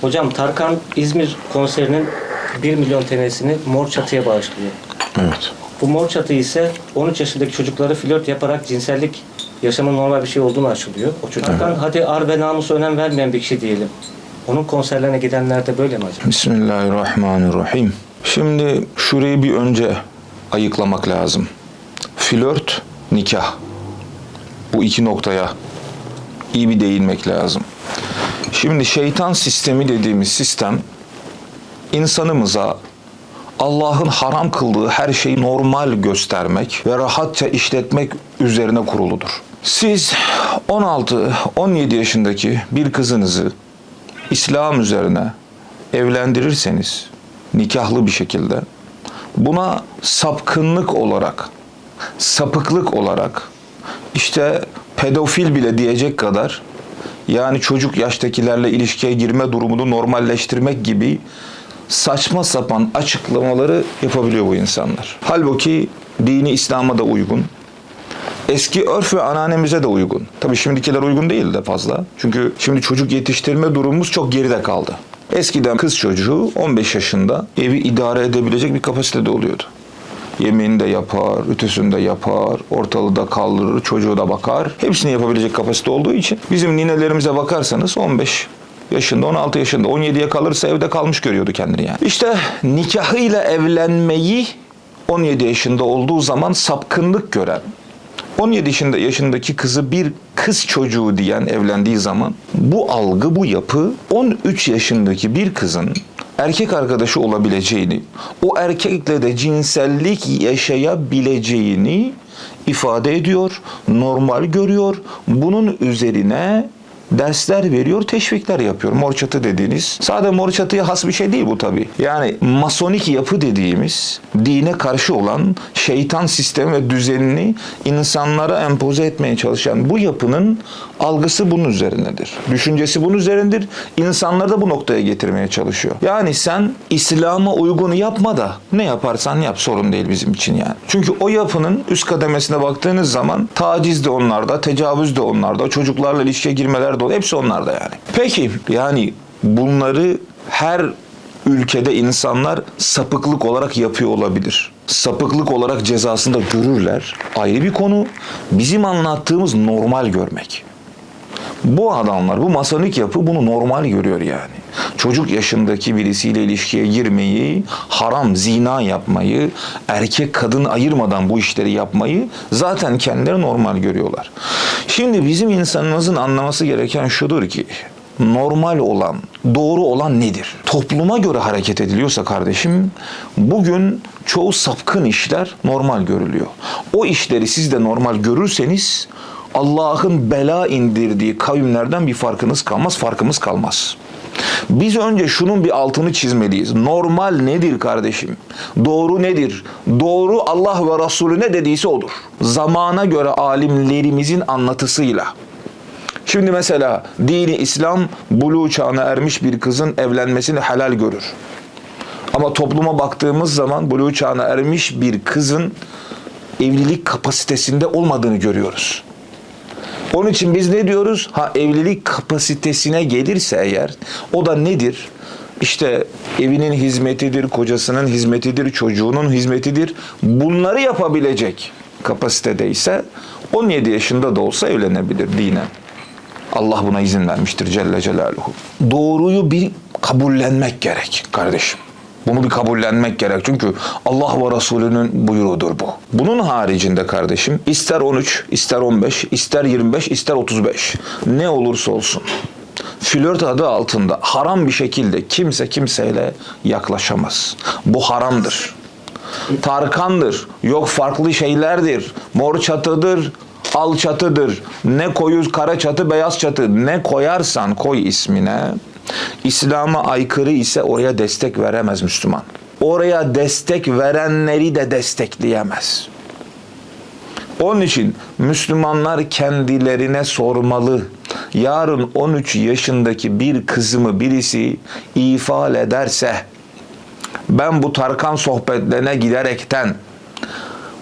Hocam Tarkan İzmir konserinin 1 milyon TL'sini Mor Çatı'ya bağışlıyor. Evet. Bu Mor Çatı ise 13 yaşındaki çocukları flört yaparak cinsellik yaşamın normal bir şey olduğunu aşılıyor. O çocuk Tarkan hadi ar ve namusa önem vermeyen bir kişi diyelim. Onun konserlerine gidenler de böyle mi acaba? Bismillahirrahmanirrahim. Şimdi şurayı bir önce ayıklamak lazım. Flört, nikah. Bu iki noktaya iyi bir değinmek lazım. Şimdi şeytan sistemi dediğimiz sistem insanımıza Allah'ın haram kıldığı her şeyi normal göstermek ve rahatça işletmek üzerine kuruludur. Siz 16-17 yaşındaki bir kızınızı İslam üzerine evlendirirseniz nikahlı bir şekilde buna sapkınlık olarak, sapıklık olarak işte pedofil bile diyecek kadar yani çocuk yaştakilerle ilişkiye girme durumunu normalleştirmek gibi saçma sapan açıklamaları yapabiliyor bu insanlar. Halbuki dini İslam'a da uygun, Eski örf ve anneannemize de uygun. Tabii şimdikiler uygun değil de fazla. Çünkü şimdi çocuk yetiştirme durumumuz çok geride kaldı. Eskiden kız çocuğu 15 yaşında evi idare edebilecek bir kapasitede oluyordu. Yemeğini de yapar, ütüsünü de yapar, ortalığı da kaldırır, çocuğu da bakar. Hepsini yapabilecek kapasite olduğu için bizim ninelerimize bakarsanız 15 yaşında, 16 yaşında, 17'ye kalırsa evde kalmış görüyordu kendini yani. İşte nikahıyla evlenmeyi 17 yaşında olduğu zaman sapkınlık gören, 17 yaşında yaşındaki kızı bir kız çocuğu diyen evlendiği zaman bu algı, bu yapı 13 yaşındaki bir kızın erkek arkadaşı olabileceğini, o erkekle de cinsellik yaşayabileceğini ifade ediyor, normal görüyor. Bunun üzerine dersler veriyor, teşvikler yapıyor. Mor çatı dediğiniz. Sadece mor çatıya has bir şey değil bu tabii. Yani masonik yapı dediğimiz dine karşı olan şeytan sistemi ve düzenini insanlara empoze etmeye çalışan bu yapının algısı bunun üzerindedir. Düşüncesi bunun üzerindedir. İnsanları da bu noktaya getirmeye çalışıyor. Yani sen İslam'a uygun yapma da ne yaparsan yap sorun değil bizim için yani. Çünkü o yapının üst kademesine baktığınız zaman taciz de onlarda, tecavüz de onlarda, çocuklarla ilişkiye girmeler de hepsi onlarda yani. Peki yani bunları her ülkede insanlar sapıklık olarak yapıyor olabilir. Sapıklık olarak cezasını da görürler. Ayrı bir konu. Bizim anlattığımız normal görmek. Bu adamlar, bu masonik yapı bunu normal görüyor yani. Çocuk yaşındaki birisiyle ilişkiye girmeyi, haram, zina yapmayı, erkek kadın ayırmadan bu işleri yapmayı zaten kendileri normal görüyorlar. Şimdi bizim insanımızın anlaması gereken şudur ki, normal olan, doğru olan nedir? Topluma göre hareket ediliyorsa kardeşim, bugün çoğu sapkın işler normal görülüyor. O işleri siz de normal görürseniz Allah'ın bela indirdiği kavimlerden bir farkınız kalmaz, farkımız kalmaz. Biz önce şunun bir altını çizmeliyiz. Normal nedir kardeşim? Doğru nedir? Doğru Allah ve Resulü ne dediyse odur. Zamana göre alimlerimizin anlatısıyla. Şimdi mesela dini İslam buluğ çağına ermiş bir kızın evlenmesini helal görür. Ama topluma baktığımız zaman buluğ çağına ermiş bir kızın evlilik kapasitesinde olmadığını görüyoruz. Onun için biz ne diyoruz? Ha evlilik kapasitesine gelirse eğer o da nedir? İşte evinin hizmetidir, kocasının hizmetidir, çocuğunun hizmetidir. Bunları yapabilecek kapasitedeyse 17 yaşında da olsa evlenebilir dinen. Allah buna izin vermiştir Celle Celaluhu. Doğruyu bir kabullenmek gerek kardeşim. Bunu bir kabullenmek gerek. Çünkü Allah ve Resulünün buyruğudur bu. Bunun haricinde kardeşim ister 13, ister 15, ister 25, ister 35 ne olursa olsun flört adı altında haram bir şekilde kimse kimseyle yaklaşamaz. Bu haramdır. Tarkandır. Yok farklı şeylerdir. Mor çatıdır, al çatıdır. Ne koyuz kara çatı, beyaz çatı. Ne koyarsan koy ismine. İslam'a aykırı ise oraya destek veremez Müslüman. Oraya destek verenleri de destekleyemez. Onun için Müslümanlar kendilerine sormalı. Yarın 13 yaşındaki bir kızımı birisi ifade ederse ben bu Tarkan sohbetlerine giderekten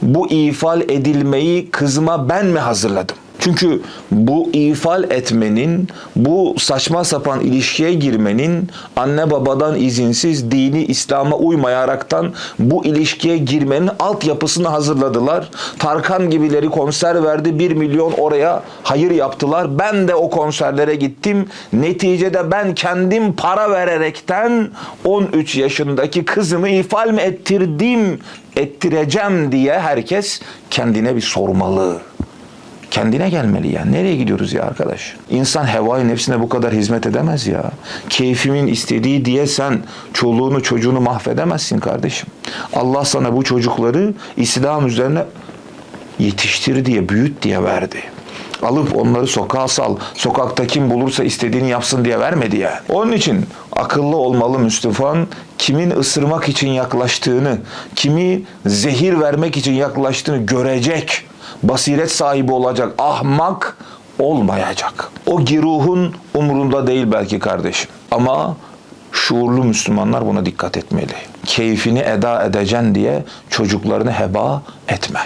bu ifal edilmeyi kızıma ben mi hazırladım? Çünkü bu ifal etmenin, bu saçma sapan ilişkiye girmenin anne babadan izinsiz dini İslam'a uymayaraktan bu ilişkiye girmenin altyapısını hazırladılar. Tarkan gibileri konser verdi. 1 milyon oraya hayır yaptılar. Ben de o konserlere gittim. Neticede ben kendim para vererekten 13 yaşındaki kızımı ifal mi ettirdim, ettireceğim diye herkes kendine bir sormalı. Kendine gelmeli ya. Nereye gidiyoruz ya arkadaş? İnsan hevai nefsine bu kadar hizmet edemez ya. Keyfimin istediği diye sen çoluğunu çocuğunu mahvedemezsin kardeşim. Allah sana bu çocukları İslam üzerine yetiştir diye, büyüt diye verdi. Alıp onları sokağa sal, sokakta kim bulursa istediğini yapsın diye vermedi yani. Onun için akıllı olmalı Müslüman, kimin ısırmak için yaklaştığını, kimi zehir vermek için yaklaştığını görecek, basiret sahibi olacak, ahmak olmayacak. O giruhun umurunda değil belki kardeşim. Ama şuurlu Müslümanlar buna dikkat etmeli. Keyfini eda edeceksin diye çocuklarını heba etme.